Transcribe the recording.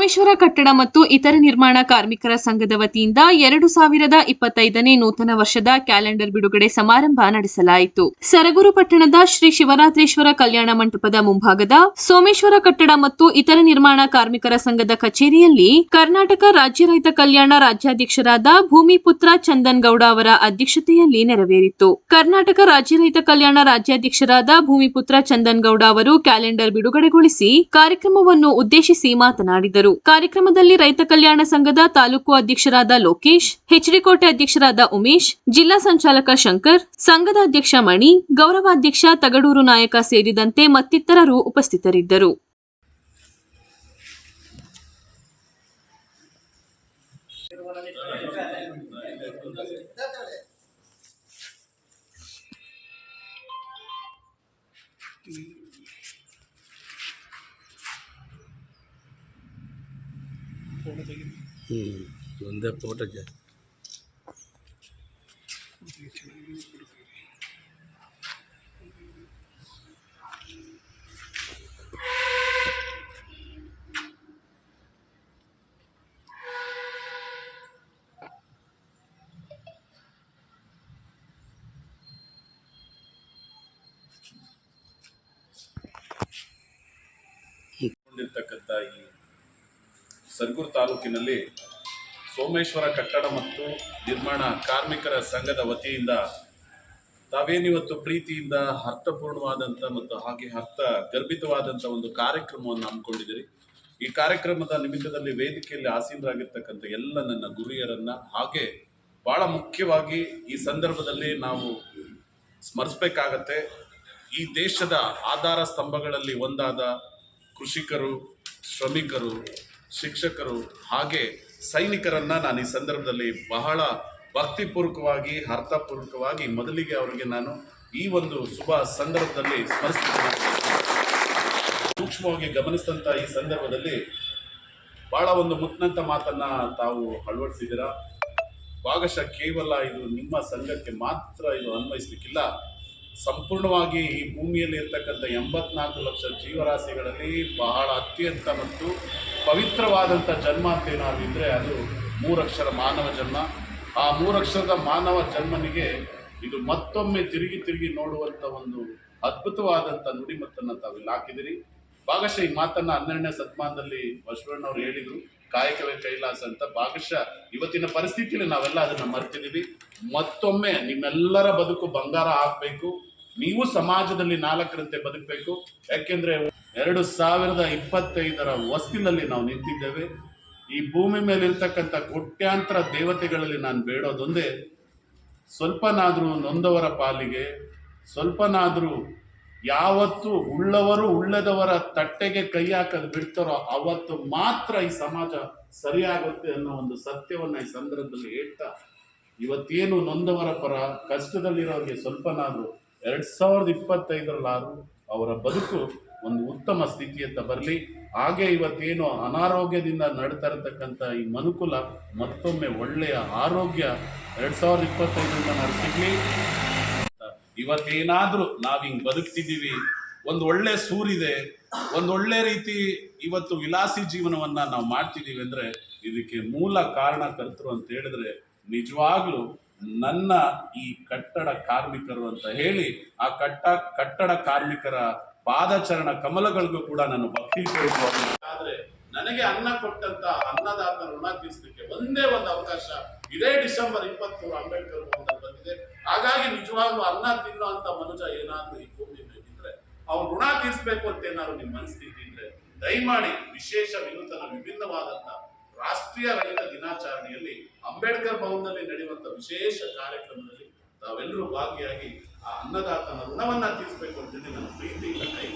ಸೋಮೇಶ್ವರ ಕಟ್ಟಡ ಮತ್ತು ಇತರ ನಿರ್ಮಾಣ ಕಾರ್ಮಿಕರ ಸಂಘದ ವತಿಯಿಂದ ಎರಡು ಸಾವಿರದ ಇಪ್ಪತ್ತೈದನೇ ನೂತನ ವರ್ಷದ ಕ್ಯಾಲೆಂಡರ್ ಬಿಡುಗಡೆ ಸಮಾರಂಭ ನಡೆಸಲಾಯಿತು. ಸರಗೂರು ಪಟ್ಟಣದ ಶ್ರೀ ಶಿವರಾತ್ರೇಶ್ವರ ಕಲ್ಯಾಣ ಮಂಟಪದ ಮುಂಭಾಗದ ಸೋಮೇಶ್ವರ ಕಟ್ಟಡ ಮತ್ತು ಇತರ ನಿರ್ಮಾಣ ಕಾರ್ಮಿಕರ ಸಂಘದ ಕಚೇರಿಯಲ್ಲಿ ಕರ್ನಾಟಕ ರಾಜ್ಯ ರೈತ ಕಲ್ಯಾಣ ರಾಜ್ಯಾಧ್ಯಕ್ಷರಾದ ಭೂಮಿಪುತ್ರ ಚಂದನ್ ಗೌಡ ಅವರ ಅಧ್ಯಕ್ಷತೆಯಲ್ಲಿ ನೆರವೇರಿತು. ಕರ್ನಾಟಕ ರಾಜ್ಯ ರೈತ ಕಲ್ಯಾಣ ರಾಜ್ಯಾಧ್ಯಕ್ಷರಾದ ಭೂಮಿಪುತ್ರ ಚಂದನ್ ಗೌಡ ಅವರು ಕ್ಯಾಲೆಂಡರ್ ಬಿಡುಗಡೆಗೊಳಿಸಿ ಕಾರ್ಯಕ್ರಮವನ್ನು ಉದ್ದೇಶಿಸಿ ಮಾತನಾಡಿದರು. ಕಾರ್ಯಕ್ರಮದಲ್ಲಿ ರೈತ ಕಲ್ಯಾಣ ಸಂಘದ ತಾಲೂಕು ಅಧ್ಯಕ್ಷರಾದ ಲೋಕೇಶ್ ಹೆಚ್ಡಿಕೋಟೆ ಅಧ್ಯಕ್ಷರಾದ ಉಮೇಶ್, ಜಿಲ್ಲಾ ಸಂಚಾಲಕ ಶಂಕರ್, ಸಂಘದ ಅಧ್ಯಕ್ಷ ಮಣಿ, ಗೌರವಾಧ್ಯಕ್ಷ ತಗಡೂರು ನಾಯಕ ಸೇರಿದಂತೆ ಮತ್ತಿತರರು ಉಪಸ್ಥಿತರಿದ್ದರು. Thank ಒಂದೇ இந்த போட்டாச்சு ಸರ್ಗೂರು ತಾಲೂಕಿನಲ್ಲಿ ಸೋಮೇಶ್ವರ ಕಟ್ಟಡ ಮತ್ತು ನಿರ್ಮಾಣ ಕಾರ್ಮಿಕರ ಸಂಘದ ವತಿಯಿಂದ ತಾವೇನಿವತ್ತು ಪ್ರೀತಿಯಿಂದ ಅರ್ಥಪೂರ್ಣವಾದಂಥ ಮತ್ತು ಹಾಗೆ ಅರ್ಥ ಗರ್ಭಿತವಾದಂಥ ಒಂದು ಕಾರ್ಯಕ್ರಮವನ್ನು ಹಮ್ಮಿಕೊಂಡಿದ್ದೀರಿ. ಈ ಕಾರ್ಯಕ್ರಮದ ನಿಮಿತ್ತದಲ್ಲಿ ವೇದಿಕೆಯಲ್ಲಿ ಆಸೀನರಾಗಿರ್ತಕ್ಕಂಥ ಎಲ್ಲ ನನ್ನ ಗುರಿಯರನ್ನ ಹಾಗೆ ಬಹಳ ಮುಖ್ಯವಾಗಿ ಈ ಸಂದರ್ಭದಲ್ಲಿ ನಾವು ಸ್ಮರಿಸಬೇಕಾಗತ್ತೆ. ಈ ದೇಶದ ಆಧಾರ ಸ್ತಂಭಗಳಲ್ಲಿ ಒಂದಾದ ಕೃಷಿಕರು, ಶ್ರಮಿಕರು ಶಿಕ್ಷಕರು ಹಾಗೆ ಸೈನಿಕರನ್ನ ನಾನು ಈ ಸಂದರ್ಭದಲ್ಲಿ ಬಹಳ ಭಕ್ತಿಪೂರ್ವಕವಾಗಿ, ಅರ್ಥಪೂರ್ವಕವಾಗಿ ಮೊದಲಿಗೆ ಅವರಿಗೆ ನಾನು ಈ ಒಂದು ಶುಭ ಸಂದರ್ಭದಲ್ಲಿ ಸ್ಮರಿಸ್ತೀನಿ. ಸೂಕ್ಷ್ಮವಾಗಿ ಗಮನಿಸಿದಂಥ ಈ ಸಂದರ್ಭದಲ್ಲಿ ಬಹಳ ಒಂದು ಮುತ್ನಂತ ಮಾತನ್ನ ತಾವು ಅಳವಡಿಸಿದ್ದೀರಾ? ಭಾಗಶಃ ಕೇವಲ ಇದು ನಿಮ್ಮ ಸಂಘಕ್ಕೆ ಮಾತ್ರ ಇದು ಅನ್ವಯಿಸ್ಲಿಕ್ಕಿಲ್ಲ. ಸಂಪೂರ್ಣವಾಗಿ ಈ ಭೂಮಿಯಲ್ಲಿ ಇರ್ತಕ್ಕಂಥ ಎಂಬತ್ನಾಲ್ಕು ಲಕ್ಷ ಜೀವರಾಶಿಗಳಲ್ಲಿ ಬಹಳ ಅತ್ಯಂತ ಮತ್ತು ಪವಿತ್ರವಾದಂಥ ಜನ್ಮ ಅಂತ ಏನಾದ್ರು ಇದ್ರೆ ಅದು ಮೂರಕ್ಷರ ಮಾನವ ಜನ್ಮ. ಆ ಮೂರಕ್ಷರದ ಮಾನವ ಜನ್ಮನಿಗೆ ಇದು ಮತ್ತೊಮ್ಮೆ ತಿರುಗಿ ತಿರುಗಿ ನೋಡುವಂಥ ಒಂದು ಅದ್ಭುತವಾದಂಥ ನುಡಿಮತ್ತನ್ನು ತಾವಿಲ್ಲಿ ಹಾಕಿದಿರಿ ಭಾಗಶಃ ಈ ಮಾತನ್ನು ಹನ್ನೆರಡನೇ ಶತಮಾನದಲ್ಲಿ ಬಸವಣ್ಣವ್ರು ಹೇಳಿದ್ರು. ಕಾಯಕವೇ ಕೈಲಾಸ ಅಂತ ಭಾಗಶಃ ಇವತ್ತಿನ ಪರಿಸ್ಥಿತಿಯಲ್ಲಿ ನಾವೆಲ್ಲ ಅದನ್ನ ಮರ್ತಿದ್ದೀವಿ. ಮತ್ತೊಮ್ಮೆ ನಿಮ್ಮೆಲ್ಲರ ಬದುಕು ಬಂಗಾರ ಆಗಬೇಕು. ನೀವು ಸಮಾಜದಲ್ಲಿ ನಾಲ್ಕರಂತೆ ಬದುಕಬೇಕು. ಯಾಕೆಂದ್ರೆ ಎರಡು ಸಾವಿರದ ಇಪ್ಪತ್ತೈದರ ಹೊಸ್ತಿಲಲ್ಲಿ ನಾವು ನಿಂತಿದ್ದೇವೆ. ಈ ಭೂಮಿ ಮೇಲಿರ್ತಕ್ಕಂಥ ಕೋಟ್ಯಾಂತರ ದೇವತೆಗಳಲ್ಲಿ ನಾನು ಬೇಡೋದೊಂದೇ, ಸ್ವಲ್ಪನಾದರೂ ನೊಂದವರ ಪಾಲಿಗೆ, ಸ್ವಲ್ಪನಾದರೂ ಯಾವತ್ತು ಉಳ್ಳವರು ಉಳ್ಳದವರ ತಟ್ಟೆಗೆ ಕೈ ಹಾಕಲು ಬಿಡ್ತಾರೋ ಅವತ್ತು ಮಾತ್ರ ಈ ಸಮಾಜ ಸರಿಯಾಗುತ್ತೆ ಅನ್ನೋ ಒಂದು ಸತ್ಯವನ್ನ ಈ ಸಂದರ್ಭದಲ್ಲಿ ಹೇಳ್ತಾ, ಇವತ್ತೇನು ನೊಂದವರ ಪರ ಕಷ್ಟದಲ್ಲಿರೋರಿಗೆ ಸ್ವಲ್ಪನಾದರೂ ಎರಡ್ ಸಾವಿರದ ಇಪ್ಪತ್ತೈದರಲ್ಲಾದರೂ ಅವರ ಬದುಕು ಒಂದು ಉತ್ತಮ ಸ್ಥಿತಿಯತ್ತ ಬರಲಿ. ಹಾಗೆ ಇವತ್ತೇನು ಅನಾರೋಗ್ಯದಿಂದ ನಡ್ತಾ ಇರತಕ್ಕಂಥ ಈ ಮನುಕುಲ ಮತ್ತೊಮ್ಮೆ ಒಳ್ಳೆಯ ಆರೋಗ್ಯ ಎರಡು ಸಾವಿರದ ಇಪ್ಪತ್ತೈದರಿಂದ ನಾವು ಸಿಗ್ಲಿ ಇವತ್ತೇನಾದ್ರೂ ನಾವು ಹಿಂಗೆ ಬದುಕ್ತಿದ್ದೀವಿ. ಒಂದು ಒಳ್ಳೆ ಸೂರಿದೆ. ಒಂದು ಒಳ್ಳೆ ರೀತಿ ಇವತ್ತು ವಿಲಾಸಿ ಜೀವನವನ್ನ ನಾವು ಮಾಡ್ತಿದ್ದೀವಿ ಅಂದ್ರೆ ಇದಕ್ಕೆ ಮೂಲ ಕಾರಣಕರ್ತರು ಅಂತ ಹೇಳಿದ್ರೆ ನಿಜವಾಗ್ಲೂ ನನ್ನ ಈ ಕಟ್ಟಡ ಕಾರ್ಮಿಕರು ಅಂತ ಹೇಳಿ ಆ ಕಟ್ಟ ಕಟ್ಟಡ ಕಾರ್ಮಿಕರ ಪಾದಚರಣ ಕಮಲಗಳಿಗೂ ಕೂಡ ನಾನು ಭಕ್ತಿ ಆದ್ರೆ ನನಗೆ ಅನ್ನ ಕೊಟ್ಟಂತ ಅನ್ನದಾತನ ಋಣ ತೀರಿಸಲಿಕ್ಕೆ ಒಂದೇ ಒಂದು ಅವಕಾಶ ಇದೇ ಡಿಸೆಂಬರ್ ಇಪ್ಪತ್ಮೂರು ಅಂಬೇಡ್ಕರ್ ಹಾಗಾಗಿ ನಿಜವಾಗ್ಲೂ ಅನ್ನ ತಿನ್ನುವಂತ ಮನುಜ ಏನಾದ್ರೂ ಈ ಭೂಮಿ ಮೇಲಿದ್ರೆ ಅವ್ರು ಋಣ ತೀರಿಸಬೇಕು ಅಂತ ಏನಾದ್ರು ನಿಮ್ ಮನಸ್ಥಿತಿ ಇದ್ರೆ ದಯಮಾಡಿ ವಿಶೇಷ ವಿನೂತನ ವಿಭಿನ್ನವಾದಂತ ರಾಷ್ಟ್ರೀಯ ರೈತ ದಿನಾಚರಣೆಯಲ್ಲಿ ಅಂಬೇಡ್ಕರ್ ಭವನದಲ್ಲಿ ನಡೆಯುವಂತ ವಿಶೇಷ ಕಾರ್ಯಕ್ರಮದಲ್ಲಿ ತಾವೆಲ್ಲರೂ ಭಾಗಿಯಾಗಿ ಆ ಅನ್ನದಾತನ ಋಣವನ್ನ ತೀರಿಸಬೇಕು ಅಂತ ಹೇಳಿ ನನ್ನ ಪ್ರೀತಿಯಿಂದ ಕೈ